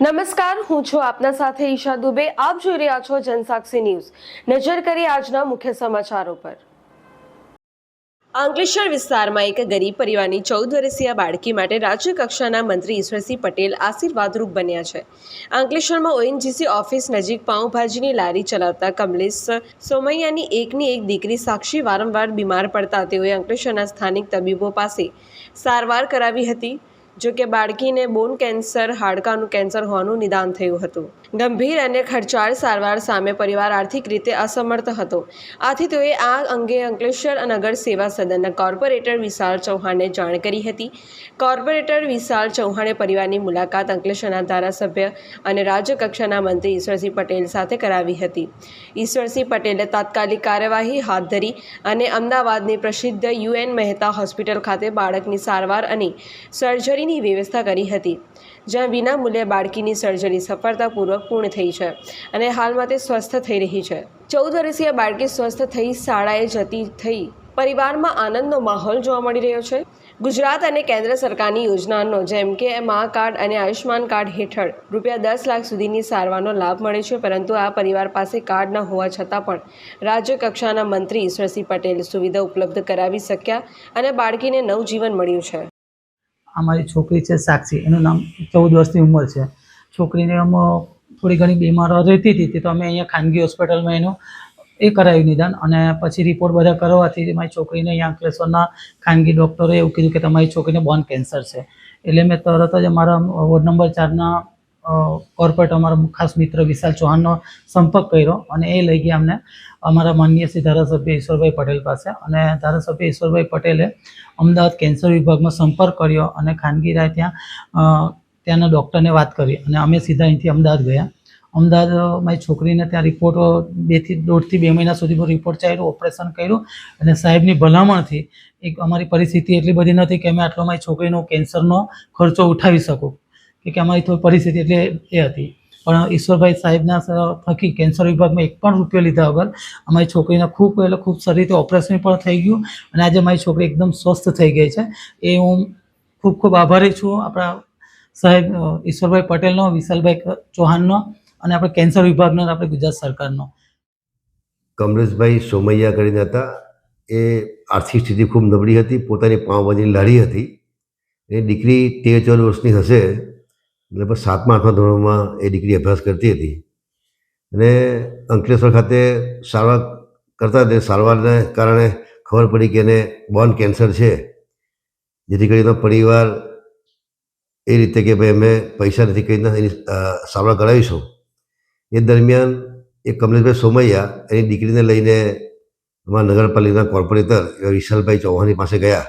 નમસ્કાર, હું છું આપના સાથે ઈશા દુબે. આપ જોઈ રહ્યા છો જનસાક્ષી ન્યૂઝ. નજર કરી આજના મુખ્ય સમાચારો પર. અંકલેશ્વર વિસ્તારમાં એક ગરીબ પરિવારની ચૌદ વર્ષીય બાળકી માટે રાજ્ય કક્ષાના મંત્રી ઈશ્વરસિંહ પટેલ આશીર્વાદરૂપ બન્યા છે. અંકલેશ્વરમાં ઓએનજીસી ઓફિસ નજીક પાઉંભાજીની લારી ચલાવતા કમલેશ સોમૈયાની એકની એક દીકરી સાક્ષી વારંવાર બીમાર પડતા તેઓએ અંકલેશ્વરના સ્થાનિક તબીબો પાસે સારવાર કરાવી હતી. જો કે બાળકીને બોન કેન્સર, હાડકાનું કેન્સર હોવાનું નિદાન થયું હતું. ગંભીર અને ખર્ચાળ સારવાર સામે પરિવાર આર્થિક રીતે અસમર્થ હતો. આથી તેઓએ આ અંગે અંકલેશ્વર નગર સેવા સદનના કોર્પોરેટર વિશાલ ચૌહાણને જાણ કરી હતી. કોર્પોરેટર વિશાલ ચૌહાણે પરિવારની મુલાકાત અંકલેશ્વરના ધારાસભ્ય અને રાજ્ય કક્ષાના મંત્રી ઈશ્વરસિંહ પટેલ સાથે કરાવી હતી. ઈશ્વરસિંહ પટેલે તાત્કાલિક કાર્યવાહી હાથ ધરી અને અમદાવાદની પ્રસિદ્ધ યુએન મહેતા હોસ્પિટલ ખાતે બાળકની સારવાર અને સર્જરીની વ્યવસ્થા કરી હતી, જ્યાં વિના મૂલ્યે બાળકીની સર્જરી સફળતાપૂર્વક પૂર્ણ થઈ છે અને હાલમાં તે સ્વસ્થ થઈ રહી છે. ચૌદ વર્ષીય બાળકી સ્વસ્થ થઈ શાળાએ જતી થઈ પરિવારમાં આનંદનો માહોલ જોવા મળી રહ્યો છે. ગુજરાત અને કેન્દ્ર સરકારની યોજનાનો, જેમ કે મા કાર્ડ અને આયુષ્માન કાર્ડ હેઠળ રૂપિયા દસ લાખ સુધીની સારવારનો લાભ મળે છે, પરંતુ આ પરિવાર પાસે કાર્ડ ન હોવા છતાં પણ રાજ્ય કક્ષાના મંત્રી ઈશ્વરસિંહ પટેલ સુવિધા ઉપલબ્ધ કરાવી શક્યા અને બાળકીને નવજીવન મળ્યું છે. અમારી છોકરી છે સાક્ષી, એનું નામ ચૌદ વર્ષની ઉંમર છે. છોકરીને આમ થોડી ઘણી બીમારો રહેતી હતી, તો અમે અહીંયા ખાનગી હોસ્પિટલમાં એનું એ કરાવ્યું નિદાન અને પછી રિપોર્ટ બધા કરવાથી મારી છોકરીને અહીંયા અંકલેશ્વરના ખાનગી ડૉક્ટરે એવું કીધું કે તમારી છોકરીને બોન કેન્સર છે. એટલે મેં તરત જ અમારા વોર્ડ નંબર ચારના કોર્પોરેટ અમારા ખાસ મિત્ર વિશાલ ચૌહાણનો સંપર્ક કર્યો અને એ લઈ ગયા અમને અમારા માનનીય શ્રી ધારાસભ્ય ઈશ્વરભાઈ પટેલ પાસે. અને ધારાસભ્ય ઈશ્વરભાઈ પટેલે અમદાવાદ કેન્સર વિભાગમાં સંપર્ક કર્યો અને ખાનગી રાય ત્યાં ત્યાંના ડૉક્ટરને વાત કરી. અને અમે સીધા અહીંથી અમદાવાદ ગયા. અમદાવાદ મારી છોકરીને ત્યાં રિપોર્ટ બેથી દોઢથી બે મહિના સુધીનો રિપોર્ટ ચાલ્યો ઓપરેશન કર્યું. અને સાહેબની ભલામણથી એક અમારી પરિસ્થિતિ એટલી બધી નથી કે અમે આટલો મારી છોકરીનો કેન્સરનો ખર્ચો ઉઠાવી શકું. કે અમારી થોડી પરિસ્થિતિ એટલે એ હતી. પણ ઈશ્વરભાઈ સાહેબના થકી કેન્સર વિભાગમાં એક પણ રૂપિયો લીધા વગર અમારી છોકરીના ખૂબ, એટલે ખૂબ સારી રીતે ઓપરેશન પણ થઈ ગયું અને આજે મારી છોકરી એકદમ સ્વસ્થ થઈ ગઈ છે. એ હું ખૂબ ખૂબ આભારી છું. આપણા સાહેબ ઈશ્વરભાઈ પટેલનો, વિશાલભાઈ ચૌહાણનો અને આપણે કેન્સર વિભાગનો આપણે ગુજરાત સરકારનો. કમલેશભાઈ સોમૈયા કરીને હતા. એ આર્થિક સ્થિતિ ખૂબ નબળી હતી. પોતાની પાઉંભાજીની લારી હતી. એ દીકરી તેર ચૌદ વર્ષની હશે. લગભગ સાતમા આઠમા ધોરણમાં એ દીકરી અભ્યાસ કરતી હતી. અને અંકલેશ્વર ખાતે સારવાર કરતા તે સારવારને કારણે ખબર પડી કે એને બોન કેન્સર છે. જેથી કરીને પરિવાર એ રીતે કે ભાઈ અમે પૈસા નથી કરીને એની સારવાર કરાવીશું. એ દરમિયાન એ કમલેશભાઈ સોમૈયા એની દીકરીને લઈને અમારા નગરપાલિકાના કોર્પોરેટર એવા વિશાલભાઈ ચૌહાણની પાસે ગયા.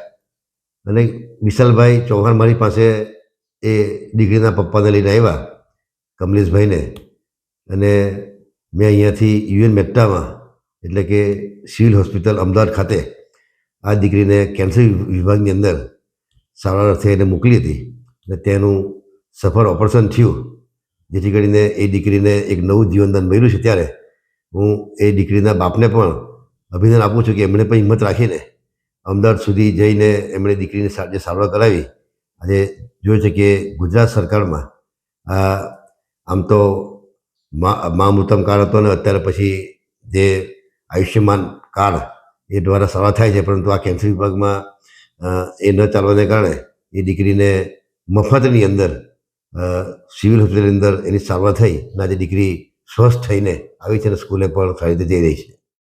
અને વિશાલભાઈ ચૌહાણ મારી પાસે એ દીકરીના પપ્પાને લઈને આવ્યા, કમલેશભાઈને. અને મેં અહીંયાથી યુએન મેટ્ટામાં, એટલે કે સિવિલ હોસ્પિટલ અમદાવાદ ખાતે, આ દીકરીને કેન્સર વિભાગની અંદર સારવાર અર્થે એને મોકલી હતી. અને તેનું સફળ ઓપરેશન થયું, જેથી કરીને એ દીકરીને એક નવું જીવનદાન મળ્યું છે ત્યારે. હું એ દીકરીના બાપને પણ અભિનંદન આપું છું કે એમણે પણ હિંમત રાખીને અમદાવાદ સુધી જઈને એમણે દીકરીની જે સારવાર કરાવી આજે જોયું છે કે ગુજરાત સરકારમાં આમ તો મા મા કાર્ડ હતો ને, અત્યારે પછી જે આયુષ્યમાન કાર્ડ એ દ્વારા સારા થાય છે, પરંતુ આ કેન્સર વિભાગમાં એ ન ચાલવાને કારણે એ દીકરીને મફતની અંદર સિવિલ હોસ્પિટલની અંદર એની સારવાર થઈ અને આજે દીકરી સ્વસ્થ થઈને આવી છે અને સ્કૂલે પણ સારી રીતે જઈ રહી છે.